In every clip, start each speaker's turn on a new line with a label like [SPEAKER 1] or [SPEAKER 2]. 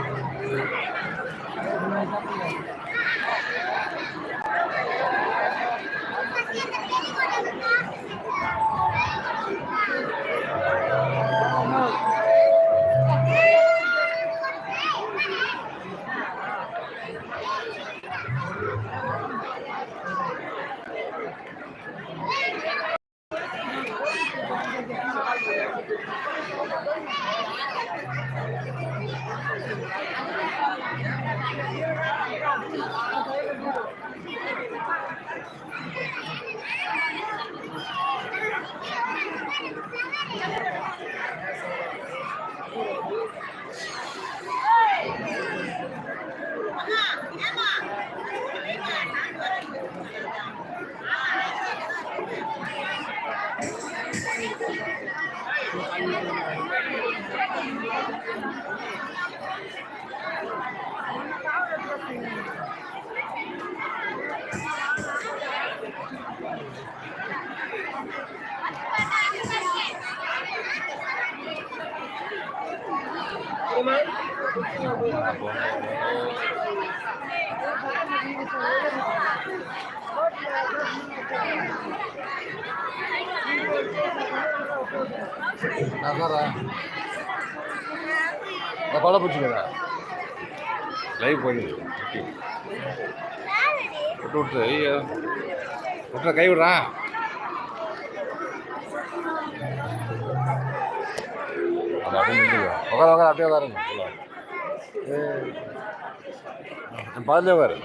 [SPEAKER 1] Thank you. கொலை பிடிச்சிக்கிறா live போயிடுது விட்டு விட்டு ஐயோ. விட்டுற கை விடுறான் உட்கார உட்கார அப்படியே உட்காருங்க. பாதிலே உட்காரு.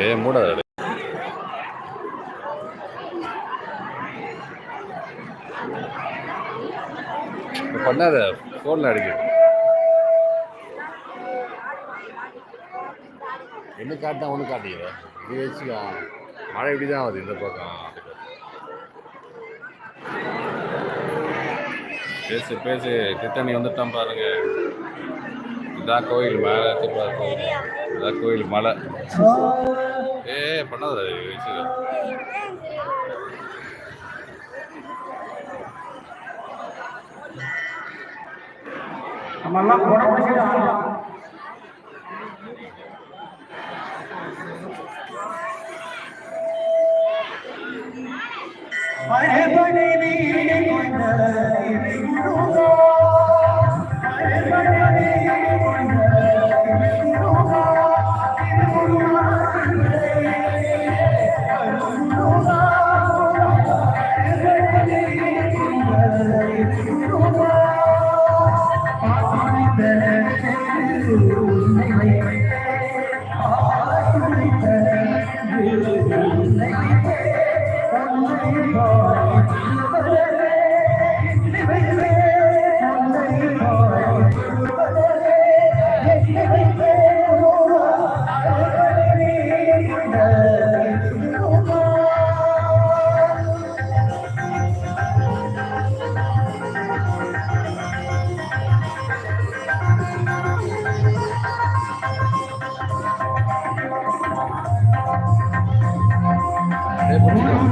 [SPEAKER 1] ஏ மூடாத பண்ணாத. ஃபோனில் அடிக்குது என்ன காட்டினா ஒன்று காட்டிக்கிற? இது வச்சுக்கா. மழை இப்படி தான் ஆகுது இந்த பக்கம். பேசு பேசு. கிட்டணி வந்துட்டான் பாருங்க. இதான் கோயில் மேலே திருப்பா கோயில். அதான் கோயில் மலை. ஏ பண்ணாத வச்சுக்க.
[SPEAKER 2] நம்ம மழைபடி நீ கொண்ட
[SPEAKER 1] Thank you.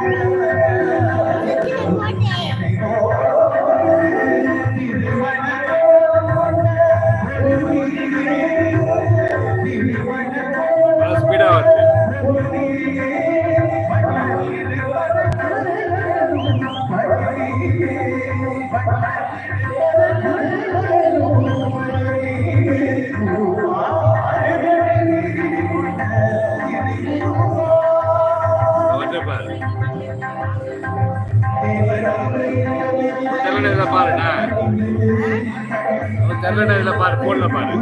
[SPEAKER 1] நல்லா அவன் தெரியல இதில் பாரு. ஃபோனில் பாரு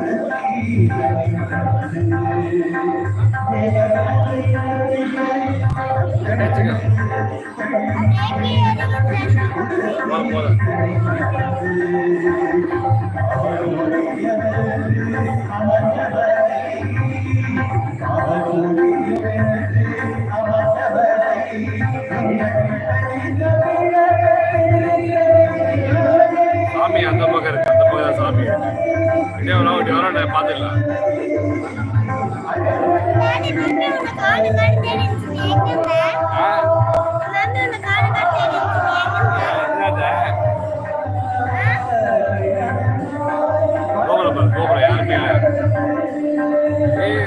[SPEAKER 1] போதும் தான் சாமி இன்னும் எவ்வளோ பார்த்துடலாம் ஆ? என்னது கோபுரம் பாரு கோபுரம். யாருமே இல்லை. ஏய்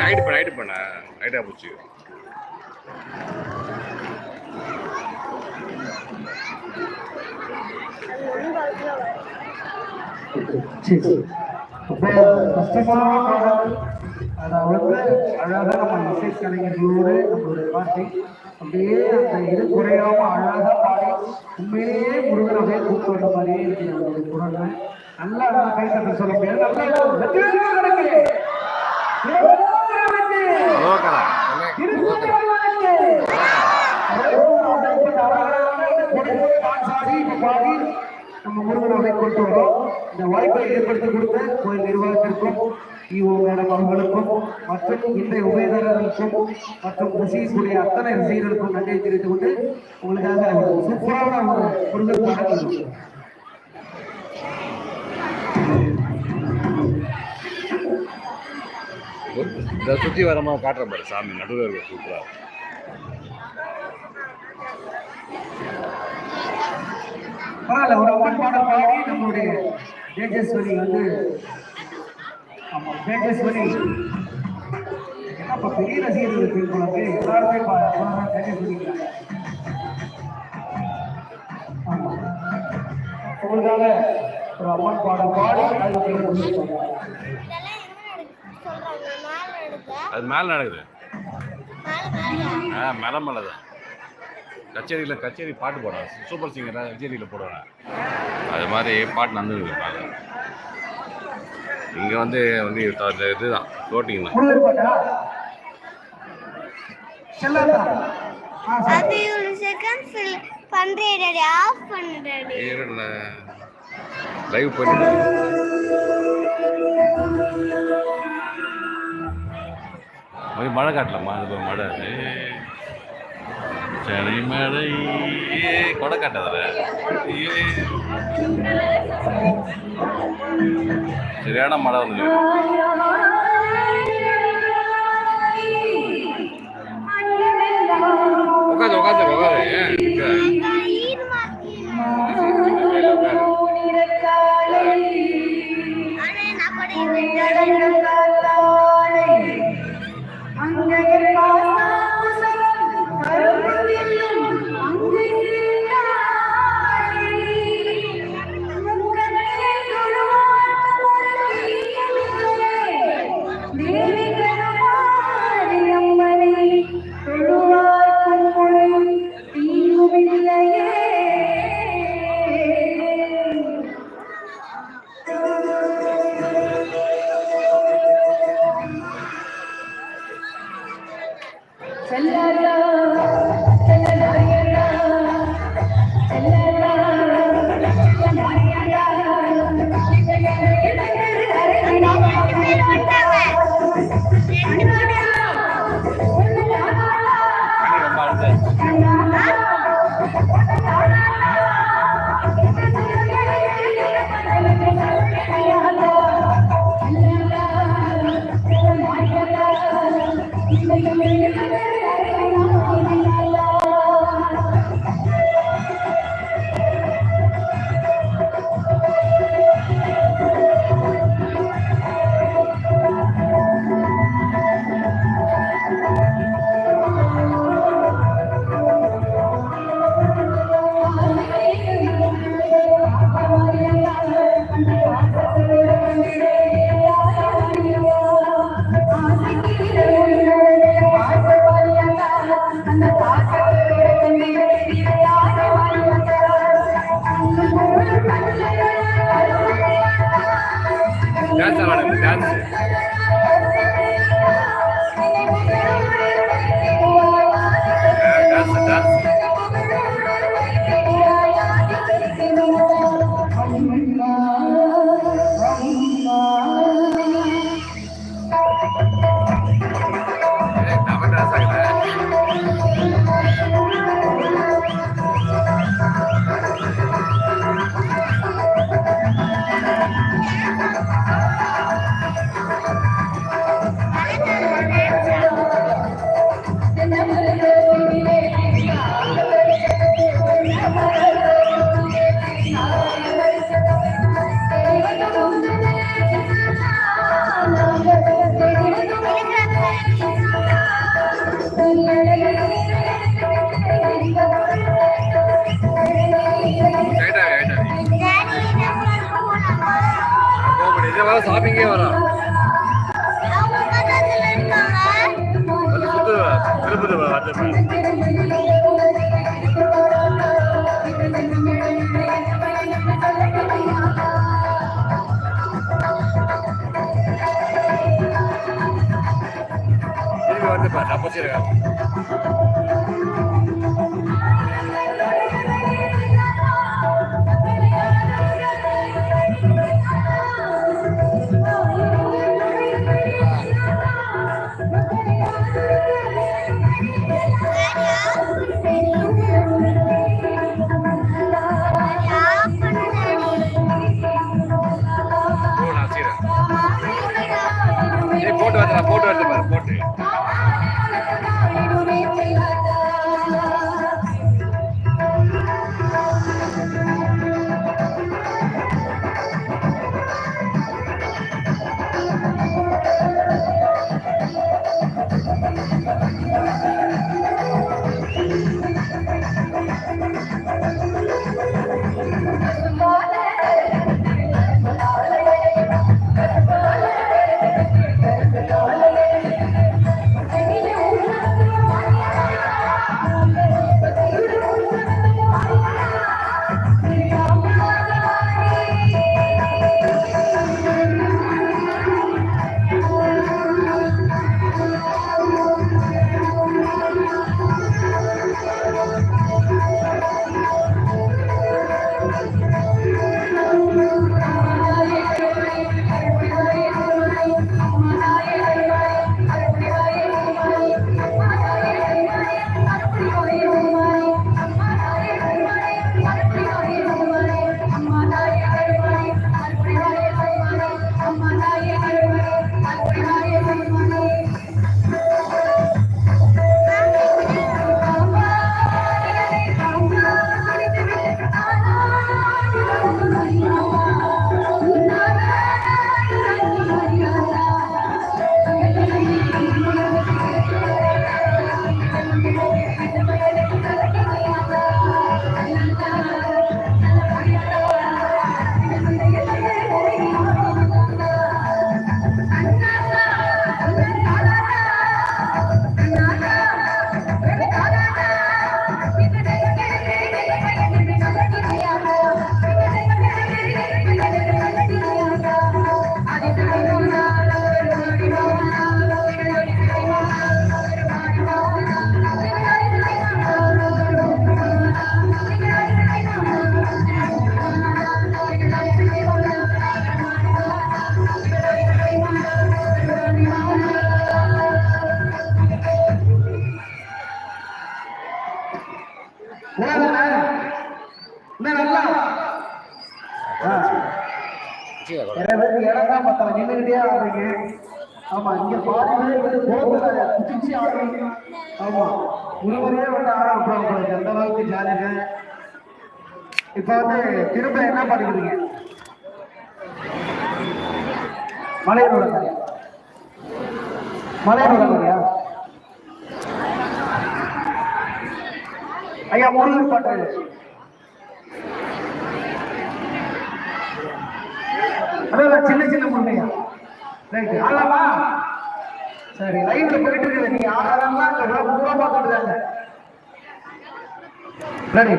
[SPEAKER 1] ரைட் பண்ண ரைட் பண்ண. ரைட்டாக போச்சு.
[SPEAKER 2] சரி சரி அப்போ அதாவது அழகாக நம்ம இசை கலைஞர்களோடு நம்மளுடைய வார்த்தை அப்படியே அந்த இது குறையாம அழகாக பாடி உண்மையிலேயே முருகன் அப்படியே கூப்பிட்டு வர மாதிரியே இருக்கு. நம்மளுடைய குரல்ல நல்லா கை சொல்ல முடியாது. நல்லா நம்ம முருகனை கொண்டு வரோம் இந்த வாய்ப்பை ஏற்படுத்தி கொடுத்த கோயில் நிர்வாகத்திற்கும் இஓ மேடம் அவர்களுக்கும் மற்றும் இந்த உபயதாரர்களுக்கும் மற்றும் அத்தனை ரசிகர்களுக்கும் நன்றி தெரிவித்துக் கொண்டு உங்களுக்காக ஒரு சூப்பரான ஒரு முருகன்
[SPEAKER 1] இதை சுற்றி வரமா காட்டுற பாரு சாமி. நடுவில் இருக்க சூப்பரா
[SPEAKER 2] பரவாயில்ல ஒரு அம்மன் பாடல் பாடி நம்மளுடைய தேஜஸ்வரி வந்து ஆமாம் தேஜஸ்வரி. என்னப்பா பெரிய ரசிகர்கள் இருக்கு எல்லாருமே பா- உங்களுக்காக ஒரு அம்மன் பாடம் பாடி
[SPEAKER 1] அது மேலே நடக்குது. ஆ மேலே மேலே தான் கச்சேரியில் கச்சேரி பாட்டு போடுறாங்க சூப்பர் சிங்கராக கச்சேரியில் போடுவாங்க. அது மாதிரி பாட்டு நடந்துட்டு இருப்பாங்க இங்கே வந்து வந்து இதுதான் ஃப்ளோட்டிங் தான்
[SPEAKER 2] முருகர்பட்டா செல்லாதா
[SPEAKER 1] போய் மழை காட்டலாமா அது போய் மழை. சென்னை மழை. ஏ கொடை காட்டாத சரியான மழை வந்து உட்காந்து உட்காந்து உட்காந்து
[SPEAKER 3] ரெண்டு பேர்
[SPEAKER 1] போக முடியாது இதே வர ஷாப்பிங்கே வரும் திருப்பதி வந்து திருப்பி வந்து போட்டு வந்து போட்டு வந்து பாரு போட்டு.
[SPEAKER 2] ஆமா பாதி வந்து கோபுல குதிச்சு அந்த அளவுக்கு ஜாலிங்க இப்போ வந்து திரும்ப என்ன பண்ணிக்கிறீங்க மலையனோட கதையா மலையனோட கதையா ஐயா முருகன் பாட்டு அதான் சின்ன சின்ன முன்னையா ரைட்டு சரி லைவ்ல போயிட்டு இருக்குது. நீங்க ஆடலாம் இல்ல பூரா பார்த்துட்டு தாங்க ரெடி.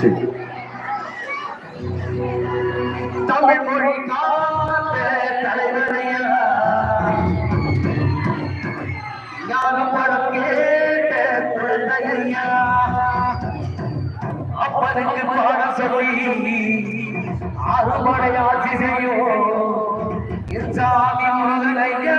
[SPEAKER 2] சரி. தமிழ் மொழி அப்பனுக்கு பாட சொல்லி அறுபடை ஆட்சி செய்யும் சாமி முருகனையா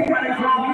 [SPEAKER 4] Everybody's